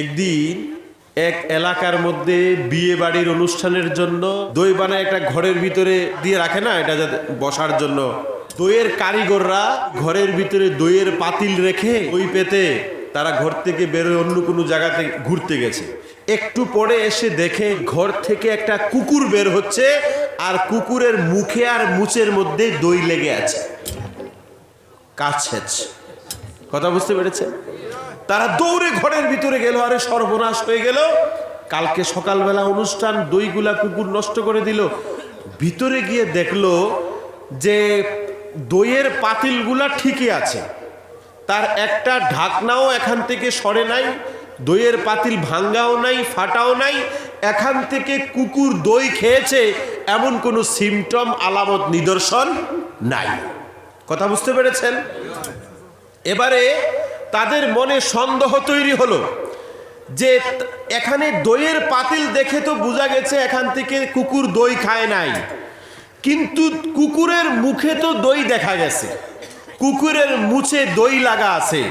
একদিন এক এলাকার মধ্যে বিয়ে বাড়ির অনুষ্ঠানের জন্য দই বানায় একটা ঘরের ভিতরে দিয়ে রাখে না, এটা যাতে বসার জন্য। দইয়ের কারিগররা ঘরের ভিতরে দইয়ের পাতিল রেখে দই পেতে তারা ঘর থেকে বেরোয় অন্য কোনো জায়গাতে ঘুরতে গেছে। একটু পরে এসে দেখে ঘর থেকে একটা কুকুর বের হচ্ছে আর কুকুরের মুখে আর মুচের মধ্যে দই লেগে আছে। শেষ কথা বুঝতে পেরেছে তারা দৌড়ে ঘরের ভিতরে গেল, আরে সর্বনাশ হয়ে গেল। কালকে সকালবেলা অনুষ্ঠান, দইগুলা কুকুর নষ্ট করে দিল। ভিতরে গিয়ে দেখল যে দইয়ের পাতিলগুলা ঠিকই আছে। তার একটা ঢাকনাও এখান থেকে সরে নাই, দইয়ের পাতিল ভাঙ্গাও নাই, ফাটাও নাই। এখান থেকে কুকুর দই খেয়েছে, এমন কোনো সিমটম আলামত, নিদর্শন নাই। কথা বুঝতে পেরেছেন? এবারে তাদের মনে সন্দেহ তৈরি হলো যে এখানে দইয়ের পাতিল দেখে তো বোঝা গেছে এখান থেকে কুকুর দই খায় নাই। কিন্তু কুকুরের মুখে তো দই দেখা গেছে। কুকুরের মুছে দই লাগা আছে।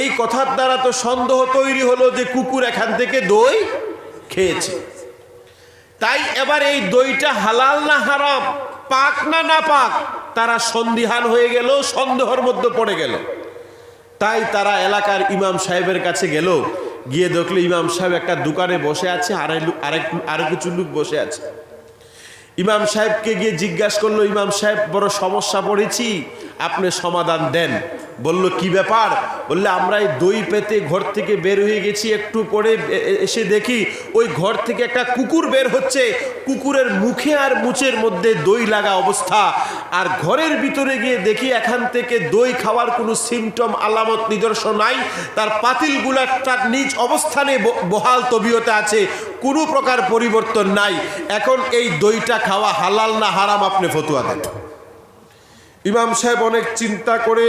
এই কথার দ্বারা তো সন্দেহ তৈরি হলো যে কুকুর এখান থেকে দই খেয়েছে। তাই এবার এই দইটা হালাল না হারাম, পাক না না পাক, তারা সন্দিহান হয়ে গেল, সন্দেহর মধ্যে পড়ে গেল। তাই তারা এলাকার ইমাম সাহেবের কাছে গেল। গিয়ে দেখল ইমাম সাহেব একটা দোকানে বসে আছে আর কিছু লোক বসে আছে। ইমাম সাহেবকে গিয়ে জিজ্ঞাসা করল, ইমাম সাহেব, বড় সমস্যা পড়েছি। আপনি সমাধান দেন। বলল, কি ব্যাপার? বললে, আমরা এই দই পেতে ঘর থেকে বের হয়ে গেছি, একটু পরে এসে দেখি ওই ঘর থেকে একটা কুকুর বের হচ্ছে। কুকুরের মুখে আর মুচের মধ্যে দই লাগা অবস্থা। আর ঘরের ভিতরে গিয়ে দেখি এখান থেকে দই খাওয়ার কোনো সিমটম, আলামত, নিদর্শন নাই। তার পাতিলগুলা তার নিজ অবস্থানে বহাল তবিয়তে আছে। কোনো প্রকার পরিবর্তন নাই। এখন এই দইটা খাওয়া হালাল না হারাম আপনি ফতুয়া দেন। ইমাম সাহেব অনেক চিন্তা করে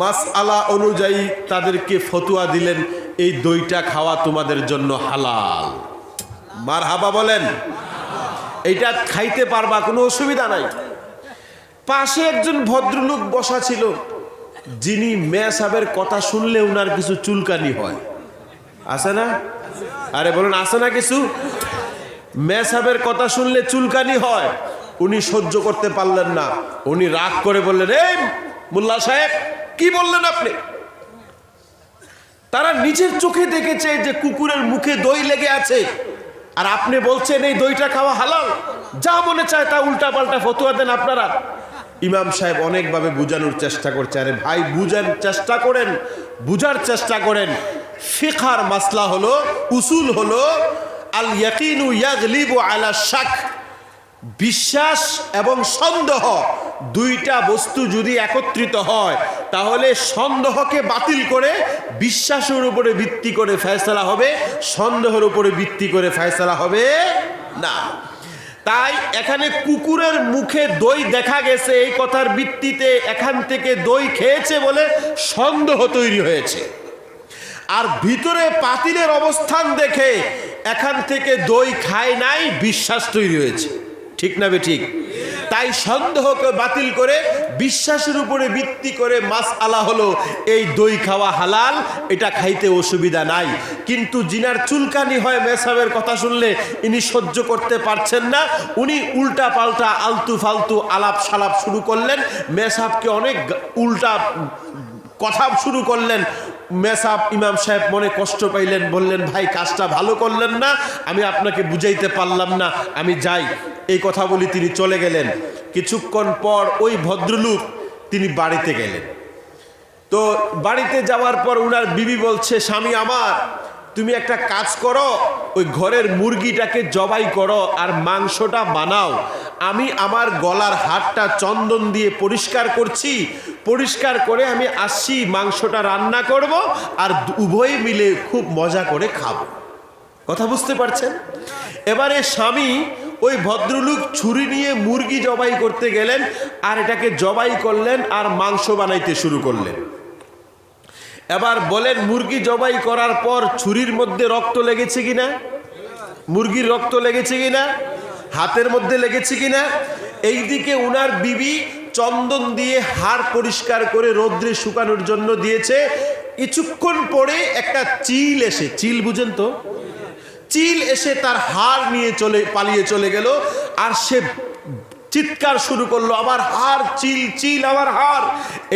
মাস আলা অনুযায়ী তাদেরকে ফতুয়া দিলেন, এই দইটা খাওয়া তোমাদের জন্য হালাল। মার হাবা বলেন, এইটা খাইতে পারবা, কোনো অসুবিধা নাই। পাশে একজন ভদ্রলোক বসা ছিল, যিনি মেয়া সাহেবের কথা শুনলে উনার কিছু চুলকানি হয়। আছে না? আরে বলুন, আছে না কিছু? মেয়া সাহেবের কথা শুনলে চুলকানি হয়। উনি সহ্য করতে পারলেন না। উনি রাগ করে বললেন, এই মোল্লা সাহেব, কি বললেন আপনি? তারা নিজের চোখে দেখেছে যে কুকুরের মুখে দই লেগে আছে। আর আপনি বলছেন, এই দইটা খাওয়া হালাল। যা মনে চায় তা উল্টা পাল্টা ফতুয়া দেন আপনারা। ইমাম সাহেব অনেকভাবে বুঝানোর চেষ্টা করছে। আরে ভাই, বুঝার চেষ্টা করেন, বুঝার চেষ্টা করেন। ফিখার মাসলা হলো, উসুল হলো আল ইয়াকিনু ইয়াগলিবু আলা শাক। বিশ্বাস এবং সন্দেহ দুইটা বস্তু যদি একত্রিত হয়, তাহলে সন্দেহকে বাতিল করে বিশ্বাসের উপরে ভিত্তি করে ফয়সলা হবে, সন্দেহের উপরে ভিত্তি করে ফয়সলা হবে না। তাই এখানে কুকুরের মুখে দই দেখা গেছে, এই কথার ভিত্তিতে এখান থেকে দই খেয়েছে বলে সন্দেহ তৈরি হয়েছে। আর ভিতরে পাতিলের অবস্থান দেখে এখান থেকে দই খায় নাই, বিশ্বাস তৈরি হয়েছে। ঠিক না ঠিক? তাই সন্দেহকে বাতিল করে, বিশ্বাসের উপরে ভিত্তি করে মাস আলা হলো, এই দই খাওয়া হালাল, এটা খাইতে অসুবিধা নাই। কিন্তু জিনার চুলকানি হয় মেসাবের কথা শুনলে, ইনি সহ্য করতে পারছেন না। উনি উল্টা পাল্টা, আলতু ফালতু আলাপ সালাপ শুরু করলেন। মেসাবকে অনেক উল্টা কথা শুরু করলেন। মেসাব ইমাম সাহেব মনে কষ্ট পাইলেন, বললেন, ভাই, কাজটা ভালো করলেন না, আমি আপনাকে বুঝাইতে পারলাম না, আমি যাই। এই কথা বলি তিনি চলে গেলেন। কিছুক্ষণ পর ওই ভদ্রলোক তিনি বাড়িতে গেলেন। তো বাড়িতে যাওয়ার পর উনার বিবি বলছে, স্বামী আমার, তুমি একটা কাজ করো, ওই ঘরের মুরগিটাকে জবাই করো আর মাংসটা বানাও। আমি আমার গলার হাটটা চন্দন দিয়ে পরিষ্কার করছি। পরিষ্কার করে আমি আসছি, মাংসটা রান্না করব আর উভয়ে মিলে খুব মজা করে খাব। কথা বুঝতে পারছেন? এবারে স্বামী ওই ভদ্রলোক ছুরি নিয়ে মুরগি জবাই করতে গেলেন আর এটাকে জবাই করলেন আর মাংস বানাইতে শুরু করলেন। এবার বলেন, মুরগি জবাই করার পর ছুরির মধ্যে রক্ত লেগেছে কিনা? মুরগির রক্ত লেগেছে কিনা? হাতের মধ্যে লেগেছে কিনা? এইদিকে উনার বিবি চন্দন দিয়ে হাড় পরিষ্কার করে রৌদ্রে শুকানোর জন্য দিয়েছে। কিছুক্ষণ পরে একটা চিল এসে, চিল বুঝেন তো? চিল এসে তার হাড় নিয়ে চলে, পালিয়ে চলে গেল। আর সে চিৎকার শুরু করল, আমার হার, চিল চিল, আমার হার।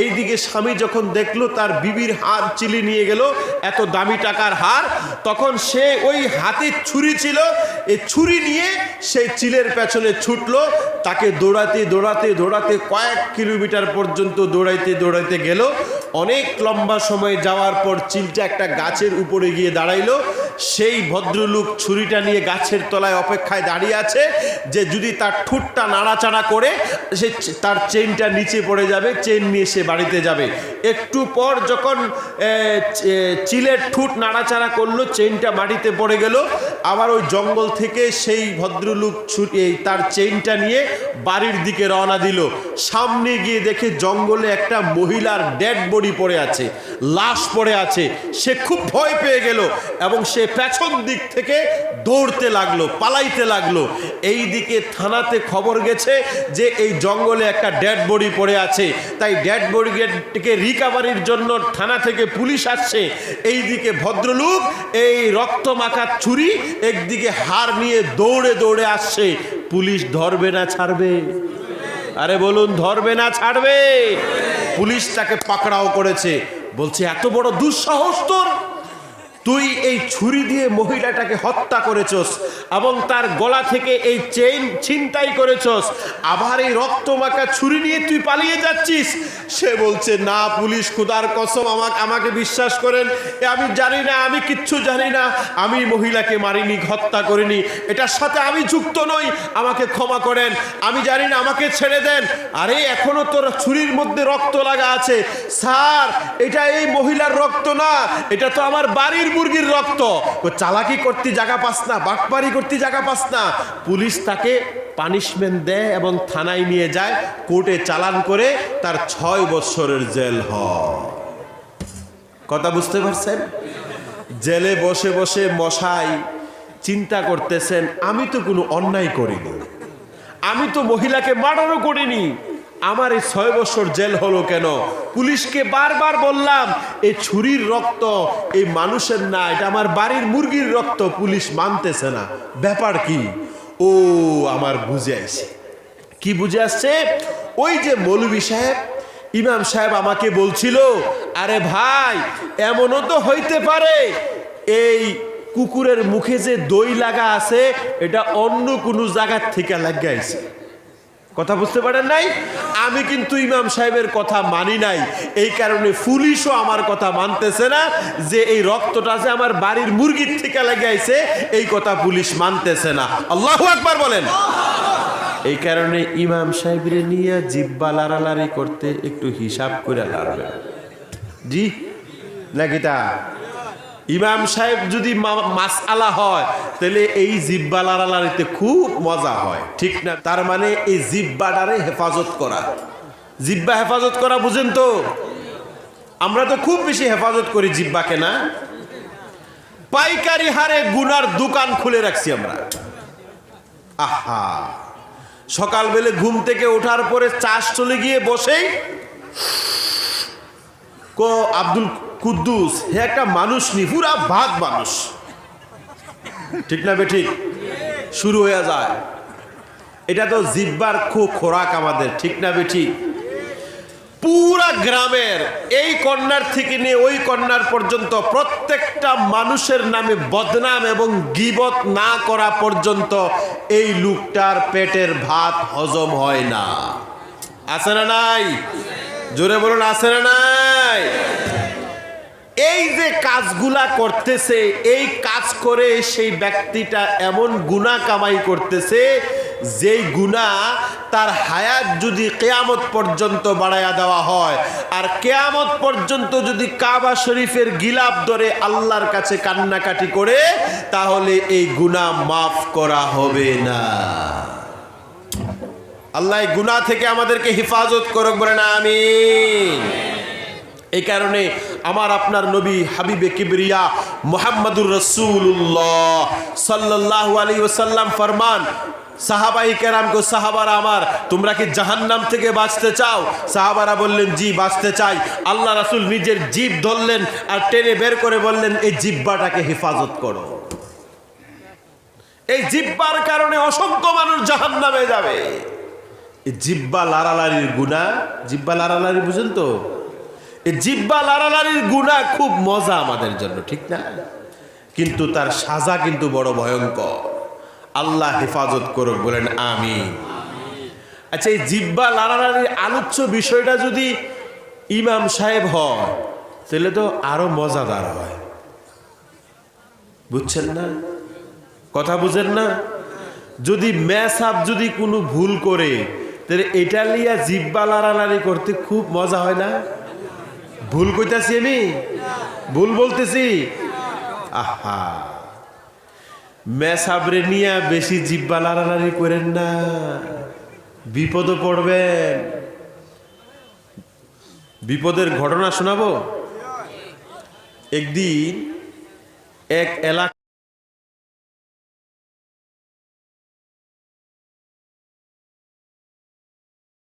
এইদিকে স্বামী যখন দেখল, তার বিবির হার চিলি নিয়ে গেল, এত দামি টাকার হার, তখন সে ওই হাতে ছুরি ছিল এই ছুরি নিয়ে সেই চিলের পেছনে ছুটলো, তাকে দৌড়াতে দৌড়াতে দৌড়াতে কয়েক কিলোমিটার পর্যন্ত দৌড়াইতে দৌড়াইতে গেল। অনেক লম্বা সময় যাওয়ার পর চিলটা একটা গাছের উপরে গিয়ে দাঁড়াইলো সেই ভদ্রলোক ছুরিটা নিয়ে গাছের তলায় অপেক্ষায় দাঁড়িয়ে আছে যে যদি তার ঠোঁটটা নাড়াচাড়া করে, সে তার চেনটা নিচে পড়ে যাবে, চেন নিয়ে সে বাড়িতে যাবে। একটু পর যখন চিলের ঠোঁট নাড়াচাড়া করল, চেনটা মাটিতে পড়ে গেল, আবার ওই জঙ্গল থেকে সেই ভদ্রলোক ছুটি তার চেনটা নিয়ে বাড়ির দিকে রওনা দিল। সামনে গিয়ে দেখে জঙ্গলে একটা মহিলার ডেড বডি পড়ে আছে, লাশ পড়ে আছে। সে খুব ভয় পেয়ে গেল এবং সে পেছন দিক থেকে দৌড়তে লাগল, পালাইতে লাগল। এই দিকে থানাতে খবর গেছে যে এই জঙ্গলে একটা ডেড বডি পড়ে আছে। তাই ডেড বডিকে রিকাভারির জন্য থানা থেকে পুলিশ আসছে। এই দিকে ভদ্রলোক এই রক্ত মাখা ছুরি একদিকে হার নিয়ে দৌড়ে দৌড়ে আসছে। পুলিশ ধরবে না, ছাড়বে? আরে বলুন, ধরবে না, ছাড়বে? পুলিশ তাকে পাকড়াও করেছে। বলছে, এত বড় দুঃসাহস তোর? তুই এই ছুরি দিয়ে মহিলাটাকে হত্যা করেছস এবং তার গলা থেকে এই চেইন ছিনতাই করেছস। আবার এই রক্তমাখা ছুরি নিয়ে তুই পালিয়ে যাচ্ছিস। সে বলছে, না পুলিশ, খুদার কসম, আমাকে আমাকে বিশ্বাস করেন। আমি জানি না, আমি কিচ্ছু জানি না। আমি মহিলাকে মারিনি, হত্যা করিনি। এটার সাথে আমি যুক্ত নই। আমাকে ক্ষমা করেন। আমি জানি না, আমাকে ছেড়ে দেন। আরে, এখনও তোর ছুরির মধ্যে রক্ত লাগা আছে। স্যার, এটা এই মহিলার রক্ত না। এটা তো আমার বাড়ির মুরগির রক্ত। ও চালাকি করতে জায়গা পাস না, বাটপারি করতে জায়গা পাস না। পুলিশ তাকে পানিশমেন্ট দেয় এবং থানায় নিয়ে যায়, কোর্টে চালান করে তার ছয় বছরের জেল হয়। কথা বুঝতে পারছেন? জেলে বসে বসে মশাই চিন্তা করতেছেন, আমি তো কোনো অন্যায় করিনি। আমি তো মহিলাকে মার্ডারও করিনি। আমার এই ছয় বছর জেল হলো কেন? পুলিশকে বারবার বললাম এই ছুরির রক্ত, এই মানুষের না, এটা আমার বাড়ির মুরগির রক্ত, পুলিশ মানতেছে না। ব্যাপার কি? ও আমার বুঝে আসছে কি বুঝে আসছে? ওই যে মৌলভী সাহেব, ইমাম সাহেব আমাকে বলছিল, আরে ভাই, এমনও তো হইতে পারে, এই কুকুরের মুখে যে দই লাগা আছে, এটা অন্য কোনো জায়গার থেকে লাগাইছে। কথা বুঝতে পারেন নাই? আমি কিন্তু ইমাম সাহেবের কথা মানি নাই। এই কারণে পুলিশও আমার কথা মানতেছে না যে এই রক্তটা যে আমার বাড়ির মুরগির থেকে লাগাইছে, এই কথা পুলিশ মানতেছে না। আল্লাহ আকবার বলেন। এই কারণে ইমাম সাহেবরে নিয়ে জিব্বা লাড়ালাড়ি করতে একটু হিসাব করে লাড়বে জি? নাকি তা? ইমাম সাহেব যদি মাস আলা হয়, তাহলে এই জিব্বা লাড়ালাড়িতে খুব মজা হয়। ঠিক না? তার মানে এই জিব্বাটারে হেফাজত করা। জিব্বা হেফাজত করা বুঝেন তো? আমরা তো খুব বেশি হেফাজত করি জিব্বাকে, না? পাইকারি হারে গুনার দোকান খুলে রাখছি আমরা। আহা! সকালবেলে ঘুম থেকে ওঠার পরে চাষ চলে গিয়ে বসেই কো আব্দুল কুদ্দুস, হে একটা মানুষ নি, পুরা ভাগ মানুষ। ঠিক না বেঠিক? শুরু হয়ে যায়। এটা তো জিব্বার খুব খোরাক আমাদের, ঠিক না বেঠিক? পুরা গ্রামের এই কন্যার থেকে নিয়ে ওই কন্যার পর্যন্ত প্রত্যেকটা মানুষের নামে বদনাম এবং গিবত না করা পর্যন্ত এই লোকটার পেটের ভাত হজম হয় না। আছে না নাই? জোরে বলুন, আছে না নাই? এই যে কাজগুলা করতেছে, এই কাজ করে সেই ব্যক্তিটা এমন গুণা কামাই করতেছে, যেই গুণা তার হায়াত যদি কেয়ামত পর্যন্ত বাড়াইয়া দেওয়া হয়, আর কেয়ামত পর্যন্ত যদি কাবা শরীফের গিলাপ ধরে আল্লাহর কাছে কান্নাকাটি করে, তাহলে এই গুণা মাফ করা হবে না। আল্লাহ গুনাহ থেকে আমাদেরকে হেফাজত করুক বলে না আমিন। এই কারণে আমার আপনার নবী হাবিবে কিবরিয়া মোহাম্মদুর রসুল্লাহ সাল্লাহ আলী ওসাল্লাম ফরমান, সাহাবাই কেরাম কো সাহাবারা আমার, তোমরা কি জাহান্নাম থেকে বাঁচতে চাও? সাহাবারা বললেন, জি, বাঁচতে চাই। আল্লাহ রাসূল নিজের জিভ ধরলেন আর টেনে বের করে বললেন, এই জিব্বাটাকে হেফাজত করো। এই জিব্বার কারণে অসংখ্য মানুষ জাহান্নামে যাবে। এই জিব্বা লারালারির গুণা জিব্বা লারালারি বুঝেন তো? জিব্বা লারালারির গুণা খুব মজা আমাদের জন্য, ঠিক না? কিন্তু তার সাজা কিন্তু বড় ভয়ঙ্কর। আল্লাহ হেফাজত করুক, বলেন আমি আচ্ছা এই জিব্বা লারালারির আলোচ্য বিষয়টা যদি ইমাম সাহেব হয়, তাহলে তো আরও মজাদার হয়। বুঝছেন না? কথা বুঝেন না? যদি আপ যদি কোনো ভুল করে, তাহলে এটা লিয়া জিব্বা লাড়ালাড়ি করতে খুব মজা হয় না? ভুল কইতাছি আমি? ভুল বলতেছি? আহা। মেসাবরে নিয়ে বেশি জিব্বা লাড়ালাড়ি করেন না। বিপদে পড়বেন। বিপদের ঘটনা শোনাবো? একদিন এক এলাকা